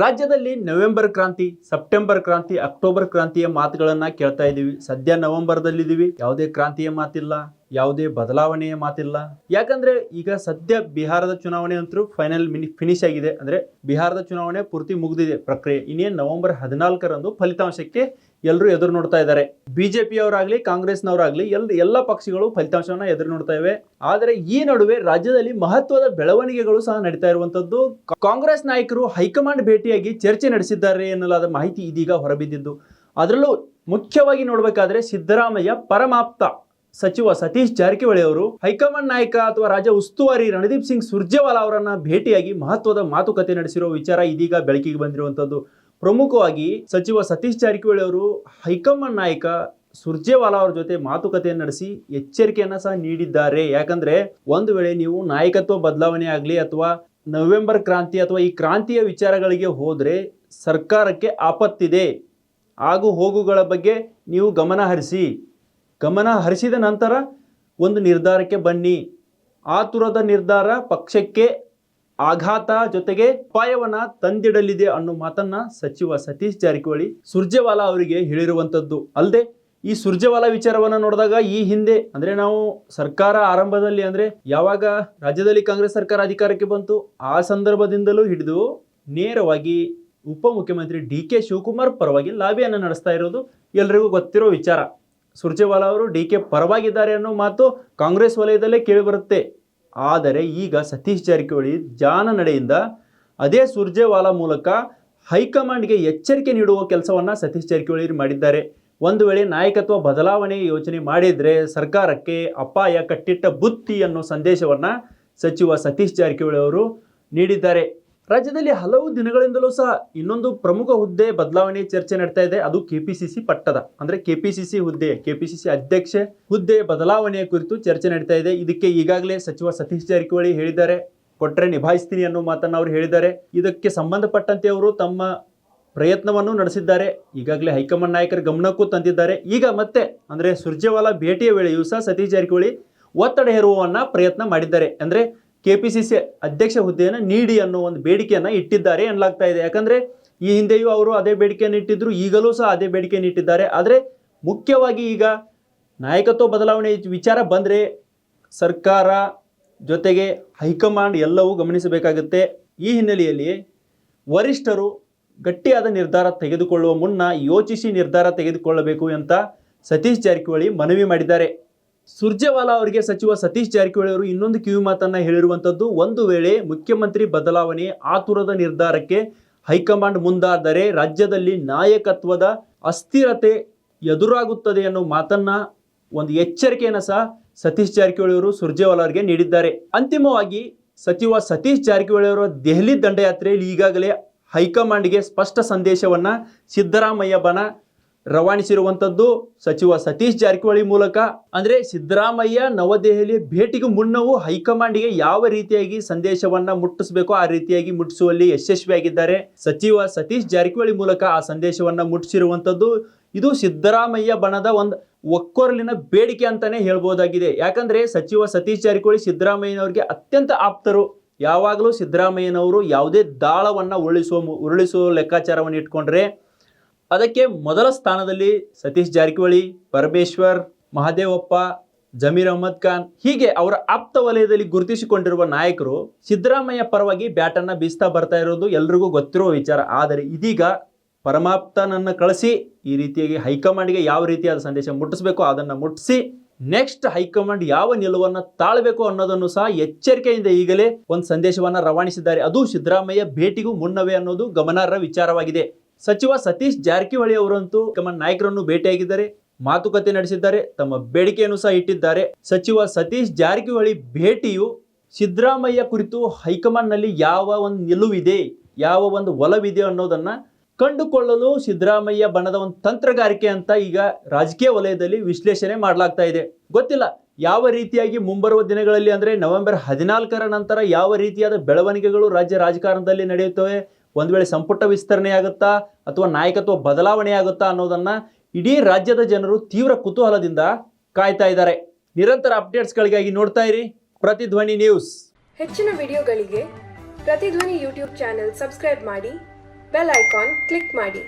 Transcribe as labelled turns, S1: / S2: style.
S1: ರಾಜ್ಯದಲ್ಲಿ ನವೆಂಬರ್ ಕ್ರಾಂತಿ, ಸೆಪ್ಟೆಂಬರ್ ಕ್ರಾಂತಿ, ಅಕ್ಟೋಬರ್ ಕ್ರಾಂತಿಯ ಮಾತುಗಳನ್ನ ಕೇಳ್ತಾ ಇದ್ದೀವಿ. ಸದ್ಯ ನವೆಂಬರ್ದಲ್ಲಿದ್ದೀವಿ. ಯಾವುದೇ ಕ್ರಾಂತಿಯ ಮಾತಿಲ್ಲ, ಯಾವುದೇ ಬದಲಾವಣೆಯ ಮಾತಿಲ್ಲ. ಯಾಕಂದ್ರೆ ಈಗ ಸದ್ಯ ಬಿಹಾರದ ಚುನಾವಣೆ ಅಂತೂ ಫೈನಲ್ ಮಿನಿ ಫಿನಿಶ್ ಆಗಿದೆ. ಅಂದ್ರೆ ಬಿಹಾರದ ಚುನಾವಣೆ ಪೂರ್ತಿ ಮುಗಿದಿದೆ ಪ್ರಕ್ರಿಯೆ. ಇನ್ನೇನು ನವೆಂಬರ್ ಹದಿನಾಲ್ಕರಂದು ಫಲಿತಾಂಶಕ್ಕೆ ಎಲ್ಲರೂ ಎದುರು ನೋಡ್ತಾ ಇದ್ದಾರೆ. ಬಿಜೆಪಿಯವರಾಗಲಿ, ಕಾಂಗ್ರೆಸ್ನವರಾಗಲಿ, ಎಲ್, ಎಲ್ಲ ಪಕ್ಷಗಳು ಫಲಿತಾಂಶವನ್ನ ಎದುರು ನೋಡ್ತಾ ಇವೆ. ಆದರೆ ಈ ನಡುವೆ ರಾಜ್ಯದಲ್ಲಿ ಮಹತ್ವದ ಬೆಳವಣಿಗೆಗಳು ಸಹ ನಡೀತಾ ಇರುವಂತದ್ದು ಕಾಂಗ್ರೆಸ್ ನಾಯಕರು ಹೈಕಮಾಂಡ್ ಭೇಟಿಯಾಗಿ ಚರ್ಚೆ ನಡೆಸಿದ್ದಾರೆ ಎನ್ನಲಾದ ಮಾಹಿತಿ ಇದೀಗ ಹೊರಬಿದ್ದಿದ್ದು. ಅದರಲ್ಲೂ ಮುಖ್ಯವಾಗಿ ನೋಡಬೇಕಾದ್ರೆ ಸಿದ್ದರಾಮಯ್ಯ ಪರಮಾಪ್ತ ಸಚಿವ ಸತೀಶ್ ಜಾರಕಿಹೊಳಿ ಅವರು, ಹೈಕಮಾಂಡ್ ನಾಯಕ ಅಥವಾ ರಾಜ್ಯ ಉಸ್ತುವಾರಿ ರಣದೀಪ್ ಸಿಂಗ್ ಸುರ್ಜೇವಾಲಾ ಅವರನ್ನ ಭೇಟಿಯಾಗಿ ಮಹತ್ವದ ಮಾತುಕತೆ ನಡೆಸಿರೋ ವಿಚಾರ ಇದೀಗ ಬೆಳಕಿಗೆ ಬಂದಿರುವಂತದ್ದು ಪ್ರಮುಖವಾಗಿ ಸಚಿವ ಸತೀಶ್ ಜಾರಕಿಹೊಳಿ ಅವರು ಹೈಕಮಾಂಡ್ ನಾಯಕ ಸುರ್ಜೇವಾಲಾ ಅವ್ರ ಜೊತೆ ಮಾತುಕತೆಯನ್ನು ನಡೆಸಿ ಎಚ್ಚರಿಕೆಯನ್ನು ಸಹ ನೀಡಿದ್ದಾರೆ. ಯಾಕಂದ್ರೆ ಒಂದು ವೇಳೆ ನೀವು ನಾಯಕತ್ವ ಬದಲಾವಣೆ ಆಗಲಿ ಅಥವಾ ನವೆಂಬರ್ ಕ್ರಾಂತಿ ಅಥವಾ ಈ ಕ್ರಾಂತಿಯ ವಿಚಾರಗಳಿಗೆ ಹೋದರೆ ಸರ್ಕಾರಕ್ಕೆ ಆಪತ್ತಿದೆ. ಆಗು ಹೋಗುಗಳ ಬಗ್ಗೆ ನೀವು ಗಮನ ಹರಿಸಿ. ಗಮನ ಹರಿಸಿದ ನಂತರ ಒಂದು ನಿರ್ಧಾರಕ್ಕೆ ಬನ್ನಿ. ಆತುರದ ನಿರ್ಧಾರ ಪಕ್ಷಕ್ಕೆ ಆಘಾತ ಜೊತೆಗೆ ಅಪಾಯವನ್ನ ತಂದಿಡಲಿದೆ ಅನ್ನೋ ಮಾತನ್ನ ಸಚಿವ ಸತೀಶ್ ಜಾರಕಿಹೊಳಿ ಸುರ್ಜೇವಾಲಾ ಅವರಿಗೆ ಹೇಳಿರುವಂತದ್ದು. ಅಲ್ಲದೆ ಈ ಸುರ್ಜೇವಾಲಾ ವಿಚಾರವನ್ನ ನೋಡಿದಾಗ ಈ ಹಿಂದೆ ಅಂದ್ರೆ ನಾವು ಸರ್ಕಾರ ಆರಂಭದಲ್ಲಿ ಅಂದ್ರೆ ಯಾವಾಗ ರಾಜ್ಯದಲ್ಲಿ ಕಾಂಗ್ರೆಸ್ ಸರ್ಕಾರ ಅಧಿಕಾರಕ್ಕೆ ಬಂತು, ಆ ಸಂದರ್ಭದಿಂದಲೂ ಹಿಡಿದು ನೇರವಾಗಿ ಉಪಮುಖ್ಯಮಂತ್ರಿ ಡಿ ಕೆ ಶಿವಕುಮಾರ್ ಪರವಾಗಿ ಲಾಬಿಯನ್ನು ನಡೆಸ್ತಾ ಇರೋದು ಎಲ್ರಿಗೂ ಗೊತ್ತಿರೋ ವಿಚಾರ. ಸುರ್ಜೇವಾಲಾ ಅವರು ಡಿ ಕೆ ಪರವಾಗಿದ್ದಾರೆ ಅನ್ನೋ ಮಾತು ಕಾಂಗ್ರೆಸ್ ವಲಯದಲ್ಲೇ ಕೇಳಿಬರುತ್ತೆ ಆದರೆ ಈಗ ಸತೀಶ್ ಜಾರಕಿಹೊಳಿ ಜಾನ ನಡೆಯಿಂದ ಅದೇ ಸುರ್ಜೇವಾಲಾ ಮೂಲಕ ಹೈಕಮಾಂಡ್ಗೆ ಎಚ್ಚರಿಕೆ ನೀಡುವ ಕೆಲಸವನ್ನು ಸತೀಶ್ ಜಾರಕಿಹೊಳಿ ಮಾಡಿದ್ದಾರೆ. ಒಂದು ವೇಳೆ ನಾಯಕತ್ವ ಬದಲಾವಣೆ ಯೋಚನೆ ಮಾಡಿದರೆ ಸರ್ಕಾರಕ್ಕೆ ಅಪಾಯ ಕಟ್ಟಿಟ್ಟ ಬುತ್ತಿ ಅನ್ನೋ ಸಂದೇಶವನ್ನು ಸಚಿವ ಸತೀಶ್ ಜಾರಕಿಹೊಳಿ ಅವರು ನೀಡಿದ್ದಾರೆ. ರಾಜ್ಯದಲ್ಲಿ ಹಲವು ದಿನಗಳಿಂದಲೂ ಸಹ ಇನ್ನೊಂದು ಪ್ರಮುಖ ಹುದ್ದೆ ಬದಲಾವಣೆ ಚರ್ಚೆ ನಡ್ತಾ ಇದೆ. ಅದು ಕೆಪಿಸಿಸಿ ಪಟ್ಟದ, ಅಂದ್ರೆ ಕೆಪಿಸಿಸಿ ಹುದ್ದೆ, ಕೆಪಿಸಿಸಿ ಅಧ್ಯಕ್ಷ ಹುದ್ದೆ ಬದಲಾವಣೆಯ ಕುರಿತು ಚರ್ಚೆ ನಡೀತಾ ಇದೆ. ಇದಕ್ಕೆ ಈಗಾಗಲೇ ಸಚಿವ ಸತೀಶ್ ಜಾರಕಿಹೊಳಿ ಹೇಳಿದ್ದಾರೆ. ಕೊಟ್ಟರೆ ನಿಭಾಯಿಸ್ತೀನಿ ಅನ್ನೋ ಮಾತನ್ನು ಅವರು ಹೇಳಿದ್ದಾರೆ. ಇದಕ್ಕೆ ಸಂಬಂಧಪಟ್ಟಂತೆ ಅವರು ತಮ್ಮ ಪ್ರಯತ್ನವನ್ನು ನಡೆಸಿದ್ದಾರೆ. ಈಗಾಗಲೇ ಹೈಕಮಾಂಡ್ ನಾಯಕರ ಗಮನಕ್ಕೂ ತಂದಿದ್ದಾರೆ. ಈಗ ಮತ್ತೆ, ಅಂದ್ರೆ ಸುರ್ಜೇವಾಲಾ ಭೇಟಿಯ ವೇಳೆಯೂ ಸಹ ಸತೀಶ್ ಜಾರಕಿಹೊಳಿ ಒತ್ತಡ ಹೇರುವನ್ನ ಪ್ರಯತ್ನ ಮಾಡಿದ್ದಾರೆ. ಅಂದ್ರೆ ಕೆಪಿಸಿಸಿ ಅಧ್ಯಕ್ಷ ಹುದ್ದೆಯನ್ನು ನೀಡಿ ಅನ್ನೋ ಒಂದು ಬೇಡಿಕೆಯನ್ನು ಇಟ್ಟಿದ್ದಾರೆ ಎನ್ನಲಾಗ್ತಾ ಇದೆ. ಯಾಕಂದ್ರೆ ಈ ಹಿಂದೆಯೂ ಅವರು ಅದೇ ಬೇಡಿಕೆಯನ್ನು ಇಟ್ಟಿದ್ರು, ಈಗಲೂ ಸಹ ಅದೇ ಬೇಡಿಕೆಯನ್ನು ಇಟ್ಟಿದ್ದಾರೆ. ಆದರೆ ಮುಖ್ಯವಾಗಿ ಈಗ ನಾಯಕತ್ವ ಬದಲಾವಣೆ ವಿಚಾರ ಬಂದರೆ ಸರ್ಕಾರ ಜೊತೆಗೆ ಹೈಕಮಾಂಡ್ ಎಲ್ಲವೂ ಗಮನಿಸಬೇಕಾಗುತ್ತೆ. ಈ ಹಿನ್ನೆಲೆಯಲ್ಲಿ ವರಿಷ್ಠರು ಗಟ್ಟಿಯಾದ ನಿರ್ಧಾರ ತೆಗೆದುಕೊಳ್ಳುವ ಮುನ್ನ ಯೋಚಿಸಿ ನಿರ್ಧಾರ ತೆಗೆದುಕೊಳ್ಳಬೇಕು ಅಂತ ಸತೀಶ್ ಜಾರಕಿಹೊಳಿ ಮನವಿ ಮಾಡಿದ್ದಾರೆ. ಸುರ್ಜೇವಾಲಾ ಅವರಿಗೆ ಸಚಿವ ಸತೀಶ್ ಜಾರಕಿಹೊಳಿ ಅವರು ಇನ್ನೊಂದು ಕಿವಿ ಮಾತನ್ನ ಹೇಳಿರುವಂತದ್ದು ಒಂದು ವೇಳೆ ಮುಖ್ಯಮಂತ್ರಿ ಬದಲಾವಣೆ ಆತುರದ ನಿರ್ಧಾರಕ್ಕೆ ಹೈಕಮಾಂಡ್ ಮುಂದಾದರೆ ರಾಜ್ಯದಲ್ಲಿ ನಾಯಕತ್ವದ ಅಸ್ಥಿರತೆ ಎದುರಾಗುತ್ತದೆ ಅನ್ನೋ ಮಾತನ್ನ ಒಂದು ಎಚ್ಚರಿಕೆಯನ್ನು ಸಹ ಸತೀಶ್ ಜಾರಕಿಹೊಳಿ ಅವರು ಸುರ್ಜೇವಾಲಾ ಅವರಿಗೆ ನೀಡಿದ್ದಾರೆ. ಅಂತಿಮವಾಗಿ ಸಚಿವ ಸತೀಶ್ ಜಾರಕಿಹೊಳಿ ಅವರ ದೆಹಲಿ ದಂಡಯಾತ್ರೆಯಲ್ಲಿ ಈಗಾಗಲೇ ಹೈಕಮಾಂಡ್ಗೆ ಸ್ಪಷ್ಟ ಸಂದೇಶವನ್ನ ಸಿದ್ದರಾಮಯ್ಯ ಬಣ ರವಾನಿಸಿರುವಂತದ್ದು ಸಚಿವ ಸತೀಶ್ ಜಾರಕಿಹೊಳಿ ಮೂಲಕ. ಅಂದ್ರೆ ಸಿದ್ದರಾಮಯ್ಯ ನವದೆಹಲಿ ಭೇಟಿಗೂ ಮುನ್ನವೂ ಹೈಕಮಾಂಡ್ಗೆ ಯಾವ ರೀತಿಯಾಗಿ ಸಂದೇಶವನ್ನ ಮುಟ್ಟಿಸಬೇಕು ಆ ರೀತಿಯಾಗಿ ಮುಟ್ಟಿಸುವಲ್ಲಿ ಯಶಸ್ವಿಯಾಗಿದ್ದಾರೆ. ಸಚಿವ ಸತೀಶ್ ಜಾರಕಿಹೊಳಿ ಮೂಲಕ ಆ ಸಂದೇಶವನ್ನ ಮುಟ್ಟಿಸಿರುವಂಥದ್ದು ಇದು ಸಿದ್ದರಾಮಯ್ಯ ಬಣದ ಒಂದು ಒಕ್ಕೊರಲಿನ ಬೇಡಿಕೆ ಅಂತಾನೆ ಹೇಳ್ಬೋದಾಗಿದೆ. ಯಾಕಂದ್ರೆ ಸಚಿವ ಸತೀಶ್ ಜಾರಕಿಹೊಳಿ ಸಿದ್ದರಾಮಯ್ಯನವರಿಗೆ ಅತ್ಯಂತ ಆಪ್ತರು. ಯಾವಾಗಲೂ ಸಿದ್ದರಾಮಯ್ಯನವರು ಯಾವುದೇ ದಾಳವನ್ನು ಉರುಳಿಸುವ ಉರುಳಿಸುವ ಲೆಕ್ಕಾಚಾರವನ್ನು ಇಟ್ಕೊಂಡ್ರೆ ಅದಕ್ಕೆ ಮೊದಲ ಸ್ಥಾನದಲ್ಲಿ ಸತೀಶ್ ಜಾರಕಿಹೊಳಿ, ಪರಮೇಶ್ವರ್, ಮಹದೇವಪ್ಪ, ಜಮೀರ್ ಅಹಮದ್ ಖಾನ್ ಹೀಗೆ ಅವರ ಆಪ್ತ ವಲಯದಲ್ಲಿ ಗುರುತಿಸಿಕೊಂಡಿರುವ ನಾಯಕರು ಸಿದ್ದರಾಮಯ್ಯ ಪರವಾಗಿ ಬ್ಯಾಟನ್ನ ಬೀಸ್ತಾ ಬರ್ತಾ ಇರೋದು ಎಲ್ರಿಗೂ ಗೊತ್ತಿರುವ ವಿಚಾರ. ಆದರೆ ಇದೀಗ ಪರಮಾಪ್ತನನ್ನು ಕಳಿಸಿ, ಈ ರೀತಿಯಾಗಿ ಹೈಕಮಾಂಡ್ಗೆ ಯಾವ ರೀತಿಯಾದ ಸಂದೇಶ ಮುಟ್ಟಿಸಬೇಕು ಅದನ್ನು ಮುಟ್ಟಿಸಿ, ನೆಕ್ಸ್ಟ್ ಹೈಕಮಾಂಡ್ ಯಾವ ನಿಲುವನ್ನು ತಾಳಬೇಕು ಅನ್ನೋದನ್ನು ಸಹ ಎಚ್ಚರಿಕೆಯಿಂದ ಈಗಲೇ ಒಂದು ಸಂದೇಶವನ್ನ ರವಾನಿಸಿದ್ದಾರೆ. ಅದು ಸಿದ್ದರಾಮಯ್ಯ ಭೇಟಿಗೂ ಮುನ್ನವೇ ಅನ್ನೋದು ಗಮನಾರ್ಹ ವಿಚಾರವಾಗಿದೆ. ಸಚಿವ ಸತೀಶ್ ಜಾರಕಿಹೊಳಿ ಅವರಂತೂ ತಮ್ಮ ನಾಯಕರನ್ನು ಭೇಟಿಯಾಗಿದ್ದಾರೆ, ಮಾತುಕತೆ ನಡೆಸಿದ್ದಾರೆ, ತಮ್ಮ ಬೇಡಿಕೆಯನ್ನು ಸಹ ಇಟ್ಟಿದ್ದಾರೆ. ಸಚಿವ ಸತೀಶ್ ಜಾರಕಿಹೊಳಿ ಭೇಟಿಯು ಸಿದ್ದರಾಮಯ್ಯ ಕುರಿತು ಹೈಕಮಾಂಡ್ನಲ್ಲಿ ಯಾವ ಒಂದು ನಿಲುವಿದೆ, ಯಾವ ಒಂದು ಒಲವಿದೆ ಅನ್ನೋದನ್ನು ಕಂಡುಕೊಳ್ಳಲು ಸಿದ್ದರಾಮಯ್ಯ ಬಣದ ಒಂದು ತಂತ್ರಗಾರಿಕೆ ಅಂತ ಈಗ ರಾಜಕೀಯ ವಲಯದಲ್ಲಿ ವಿಶ್ಲೇಷಣೆ ಮಾಡಲಾಗ್ತಾ ಇದೆ. ಗೊತ್ತಿಲ್ಲ, ಯಾವ ರೀತಿಯಾಗಿ ಮುಂಬರುವ ದಿನಗಳಲ್ಲಿ ಅಂದ್ರೆ ನವೆಂಬರ್ ಹದಿನಾಲ್ಕರ ನಂತರ ಯಾವ ರೀತಿಯಾದ ಬೆಳವಣಿಗೆಗಳು ರಾಜ್ಯ ರಾಜಕಾರಣದಲ್ಲಿ ನಡೆಯುತ್ತವೆ ಒಂದು ವೇಳೆ ಸಂಪುಟ ವಿಸ್ತರಣೆ ಆಗುತ್ತಾ ಅಥವಾ ನಾಯಕತ್ವ ಬದಲಾವಣೆ ಆಗುತ್ತಾ ಅನ್ನೋದನ್ನು ಇಡೀ ರಾಜ್ಯದ ಜನರು ತೀವ್ರ ಕುತೂಹಲದಿಂದ ಕಾಯ್ತಾ ಇದ್ದಾರೆ. ನಿರಂತರ ಅಪ್ಡೇಟ್ಸ್ಗಳಿಗಾಗಿ ನೋಡ್ತಾ ಇರಿ ಪ್ರತಿಧ್ವನಿ ನ್ಯೂಸ್.
S2: ಹೆಚ್ಚಿನ ವಿಡಿಯೋಗಳಿಗೆ ಪ್ರತಿಧ್ವನಿ ಯೂಟ್ಯೂಬ್ ಚಾನೆಲ್ ಸಬ್ಸ್ಕ್ರೈಬ್ ಮಾಡಿ, ಬೆಲ್ ಐಕಾನ್ ಕ್ಲಿಕ್ ಮಾಡಿ.